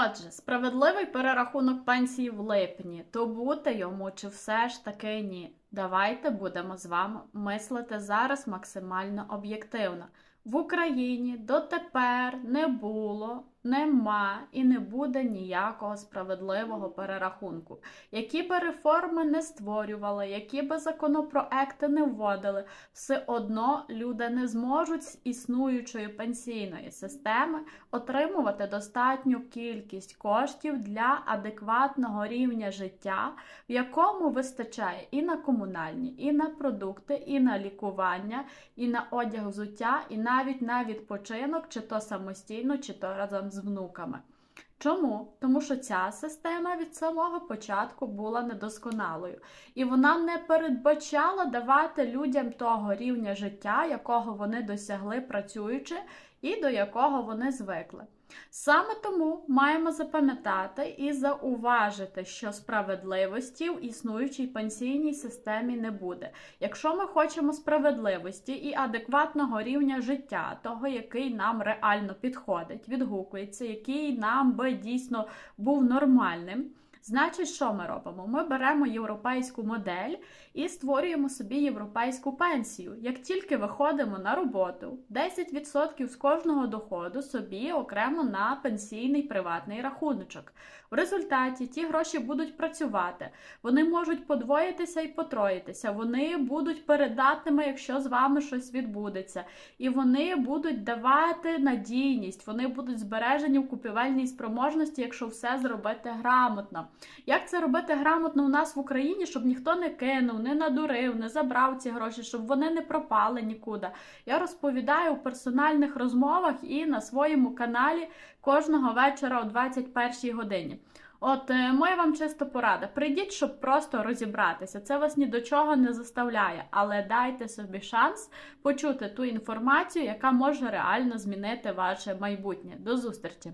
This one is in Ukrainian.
Отже, справедливий перерахунок пенсії в липні, то бути йому чи все ж таки ні. Давайте будемо з вами мислити зараз максимально об'єктивно. В Україні дотепер не було, нема і не буде ніякого справедливого перерахунку. Які би реформи не створювали, які би законопроекти не вводили, все одно люди не зможуть з існуючої пенсійної системи отримувати достатню кількість коштів для адекватного рівня життя, в якому вистачає і на комунальні, і на продукти, і на лікування, і на одяг взуття, і навіть на відпочинок, чи то самостійно, чи то разом з внуками. Чому? Тому що ця система від самого початку була недосконалою, і вона не передбачала давати людям того рівня життя, якого вони досягли працюючи, і до якого вони звикли. Саме тому маємо запам'ятати і зауважити, що справедливості в існуючій пенсійній системі не буде. Якщо ми хочемо справедливості і адекватного рівня життя, того, який нам реально підходить, відгукується, який нам би дійсно був нормальним. Значить, що ми робимо? Ми беремо європейську модель і створюємо собі європейську пенсію. Як тільки виходимо на роботу, 10% з кожного доходу собі окремо на пенсійний приватний рахуночок. В результаті ті гроші будуть працювати, вони можуть подвоїтися і потроїтися, вони будуть передатними, якщо з вами щось відбудеться, і вони будуть давати надійність, вони будуть збережені в купівельній спроможності, якщо все зробити грамотно. Як це робити грамотно у нас в Україні, щоб ніхто не кинув, не надурив, не забрав ці гроші, щоб вони не пропали нікуди? Я розповідаю у персональних розмовах і на своєму каналі кожного вечора о 21 годині. От е, моя вам чисто порада. Прийдіть, щоб просто розібратися. Це вас ні до чого не заставляє, але дайте собі шанс почути ту інформацію, яка може реально змінити ваше майбутнє. До зустрічі!